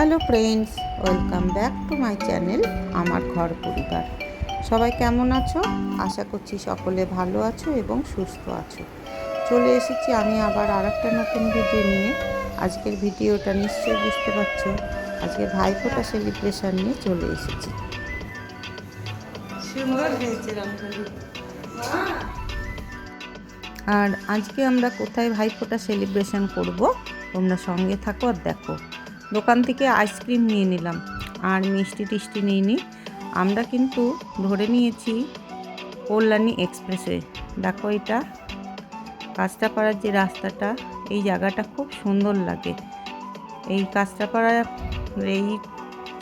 Hello friends welcome back to my channel আমার ঘর পরিবার। সবাই কেমন আছো? আশা করছি সকলে ভালো আছো এবং সুস্থ আছো। চলে এসেছি আমি আবার আর একটা নতুন ভিডিও নিয়ে। আজকের ভিডিওটা নিশ্চয়ই বুঝতে পারছ আজকে ভাইফোঁটা সেলিব্রেশন নিয়ে চলে এসেছি। সুন্দর হয়েছে আর আজকে আমরা কোথায় ভাইফোঁটা সেলিব্রেশন করব? তোমরা সঙ্গে থাকো আর দেখো। দোকান থেকে আইসক্রিম নিয়ে নিলাম। আর মিষ্টি টিষ্টি নিয়ে নিই আমরা কিন্তু ধরে নিয়েছি কল্যাণী এক্সপ্রেসে। দেখো এটা। কাঁচরাপাড়ার যে রাস্তাটা, এই জায়গাটা খুব সুন্দর লাগে। এই কাঁচরাপাড়ার এই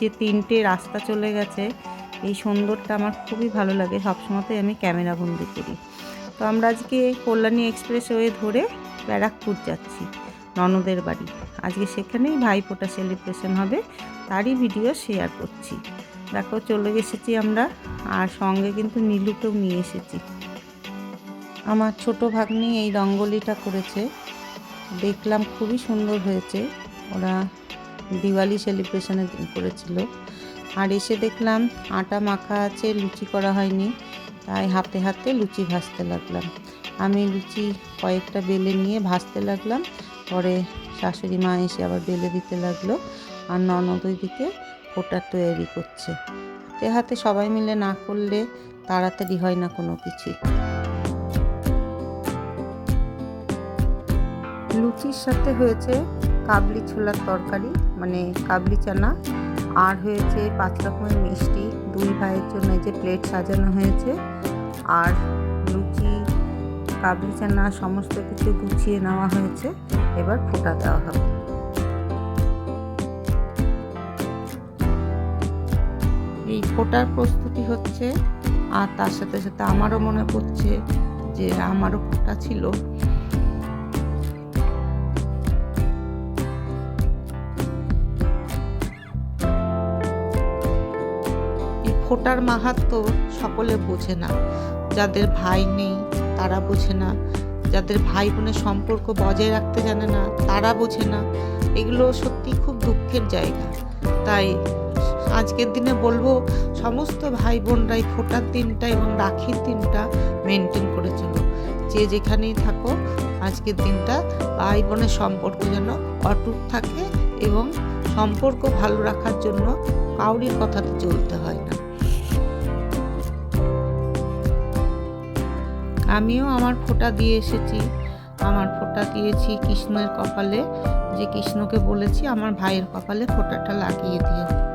যে তিনটে রাস্তা চলে গেছে, এই সুন্দরটা আমার খুবই ভালো লাগে। সবসময়তেই আমি ক্যামেরা বন্দি করি। তো আমরা আজকে কল্যাণী এক্সপ্রেসওয়ে ধরে ব্যারাকপুর যাচ্ছি। ননদের বাড়ি। আজকে সেখানেই ভাইফোঁটা সেলিব্রেশন হবে, তারই ভিডিও শেয়ার করছি। দেখো, চলে এসেছি আমরা, আর সঙ্গে কিন্তু নীলুকেও নিয়ে এসেছি। আমার ছোট ভাগ্নি এই রঙ্গোলিটা করেছে, দেখলাম খুবই সুন্দর হয়েছে। ওরা দিওয়ালি সেলিব্রেশনে করেছিল। আর এসে দেখলাম আটা মাখা আছে, লুচি করা হয়নি, তাই হাতে হাতে লুচি ভাজতে লাগলাম। আমি লুচি কয়েকটা বেলে নিয়ে ভাজতে লাগলাম। পরে শাশুড়ি মা এসে আবার বেলে দিতে লাগল। আর ননদ ওইদিকে ফোটা তৈরি করছে। হাতে হাতে সবাই মিলে না করলে তাড়াতাড়ি হয় না কোনো কিছু লুচির সাথে হয়েছে কাবলি ছোলার তরকারি মানে কাবলি চানা। আর হয়েছে পাঁচ রকমের মিষ্টি। দুই ভাইয়ের জন্য যে প্লেট সাজানো হয়েছে। আর লুচি, কাবলি চানা, সমস্ত কিছু গুছিয়ে নেওয়া হয়েছে। এবার ফোটা দেওয়া হবে। এই ফোটার প্রস্তুতি হচ্ছে, আর তার সাথে সাথে আমারও মনে পড়ছে যে আমারও ফোটা ছিল। ফোটার মাহাত্ম সকলে বোঝে না। যাদের ভাই নেই, তারা বোঝে না। যাদের ভাই বোনের সম্পর্ক বজায় রাখতে জানে না, তারা বোঝে না। এগুলো সত্যি খুব দুঃখের জায়গা। তাই আজকের দিনে বলব, সমস্ত ভাই বোনরাই ফোটার দিনটা এবং রাখির দিনটা মেনটেন করে চলো। যে যেখানেই থাকো, আজকের দিনটা ভাই বোনের সম্পর্ক যেন অটুট থাকে এবং সম্পর্ক ভালো রাখার জন্য কাউরির কথাতে চলতে হয় না। আমিও আমার ফোঁটা দিয়ে এসেছি। আমার ফোঁটা দিয়েছি কৃষ্ণের কপালে। যে কৃষ্ণকে বলেছি, আমার ভাইয়ের কপালে ফোঁটাটা লাগিয়ে দিও।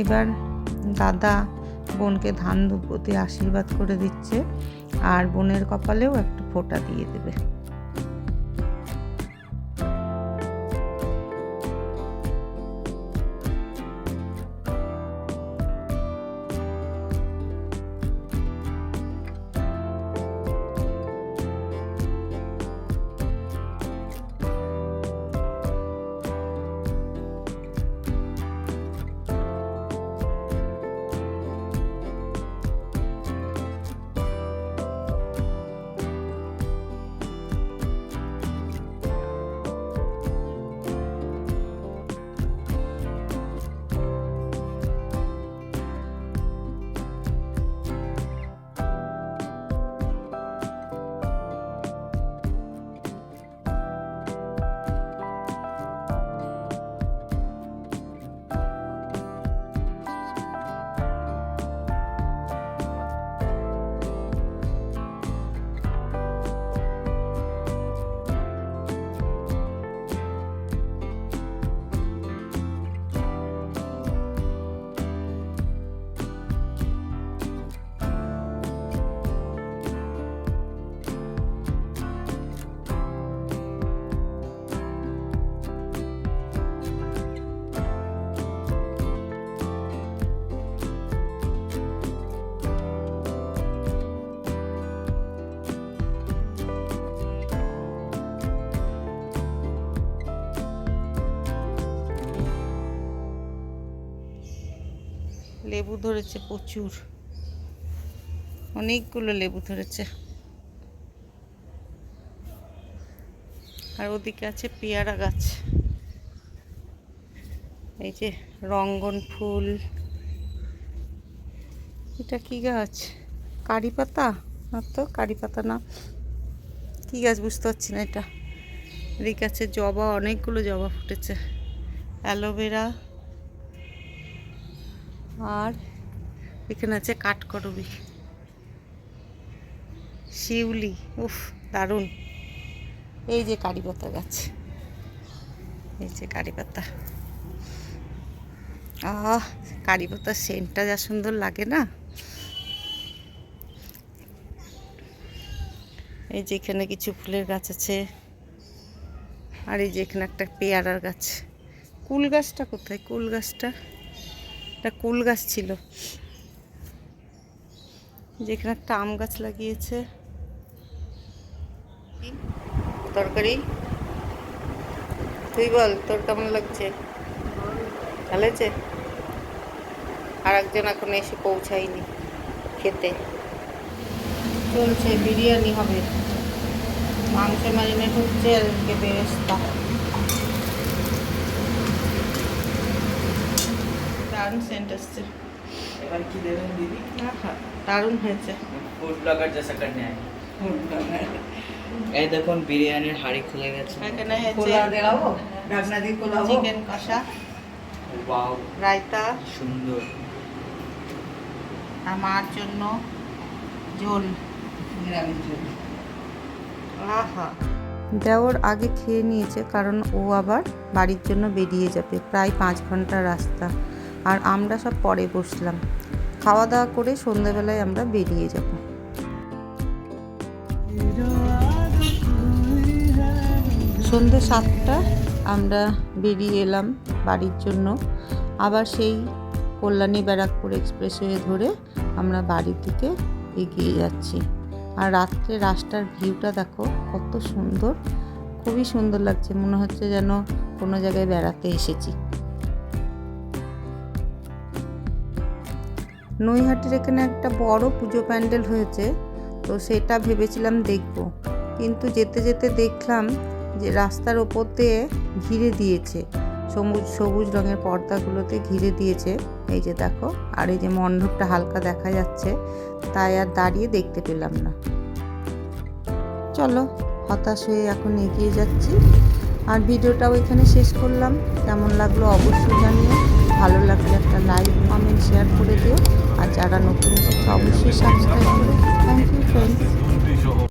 এবার দাদা বোনকে ধান দুপতি আশীর্বাদ করে দিচ্ছে, আর বোনের কপালেও একটু ফোঁটা দিয়ে দেবে। লেবু ধরেছে প্রচুর। অনেকগুলো লেবু ধরেছে। আর ওদিকে আছে পেয়ারা গাছ। এই যে রঙ্গন ফুল। এটা কি গাছ? কারি পাতা? না তো, কারি পাতা না। কি গাছ বুঝতে পারছি না এটা। এদিকে আছে জবা, অনেকগুলো জবা ফুটেছে। অ্যালোভেরা। আর এখানে আছে কাঠকরবি শিউলি, উফ, দারুণ। এই যে কারি পাতা গাছ। এই যে কারি পাতা আহ কারি পাতার সেন্টটা যা সুন্দর লাগে না? এই যে এখানে কিছু ফুলের গাছ আছে। আর এই যে এখানে একটা পেয়ারার গাছ। কুল গাছটা কোথায়? কুল গাছটা? একটা কুল গাছ ছিল। যেখানে একটা আম গাছ লাগিয়েছে। তরকারি? তুই বল, তোর কেমন লাগছে? ভালো হয়েছে আর একজন এখন এসে পৌঁছায়নি খেতে। চলছে বিরিয়ানি হবে। মাংস ম্যারিনেট হচ্ছে, আর বেরেস্তা। দারুণ সেন্ট আসছে এবার কি দেবেন দিদি আহা, দারুণ হয়েছে ফুড ব্লগার जैसा करने आए এই দেখুন বিরিয়ানির হাড়ি খুলে গেছে এখানে হয়েছে খোলা দেখাবো ঢাকনা দিয়ে খোলাবো চিকেন কষা ওয়াও রায়তা সুন্দর আর মার জন্য ঝোল নিরামিষ ঝোল। আহা দেওর আগে খেয়ে নিয়েছে কারণ ও আবার বাড়ির জন্য বেরিয়ে যাবে প্রায় পাঁচ ঘন্টার রাস্তা আর আমরা সব পরে বসলাম। খাওয়া দাওয়া করে সন্ধ্যাবেলায় আমরা বেরিয়ে যাব। সন্ধ্যে সাতটা, আমরা বেরিয়ে এলাম বাড়ির জন্য। আবার সেই কল্যাণী ব্যারাকপুর এক্সপ্রেসওয়ে ধরে আমরা বাড়ির দিকে এগিয়ে যাচ্ছি। আর রাত্রে রাস্তার ভিউটা দেখো, কত সুন্দর। খুবই সুন্দর লাগছে। মনে হচ্ছে যেন কোনো জায়গায় বেড়াতে এসেছি। নৈহাটির এখানে একটা বড় পুজো প্যান্ডেল হয়েছে, তো সেটা ভেবেছিলাম দেখব। কিন্তু যেতে যেতে দেখলাম যে রাস্তার ওপর দিয়ে ঘিরে দিয়েছে, সবুজ সবুজ রঙের পর্দাগুলোতে ঘিরে দিয়েছে। এই যে দেখো, আর এই যে মণ্ডপটা হালকা দেখা যাচ্ছে, তাই আর দাঁড়িয়ে দেখতে পেলাম না। চলো, হতাশ হয়ে এখন এগিয়ে যাচ্ছি। আর ভিডিওটাও এখানে শেষ করলাম। কেমন লাগল অবশ্যই জানিও। ভালো লাগলে একটা লাইক কমেন্ট শেয়ার করে দিও। আর যারা নতুন এসেছে অবশ্যই সাবস্ক্রাইব করো। Thank you friends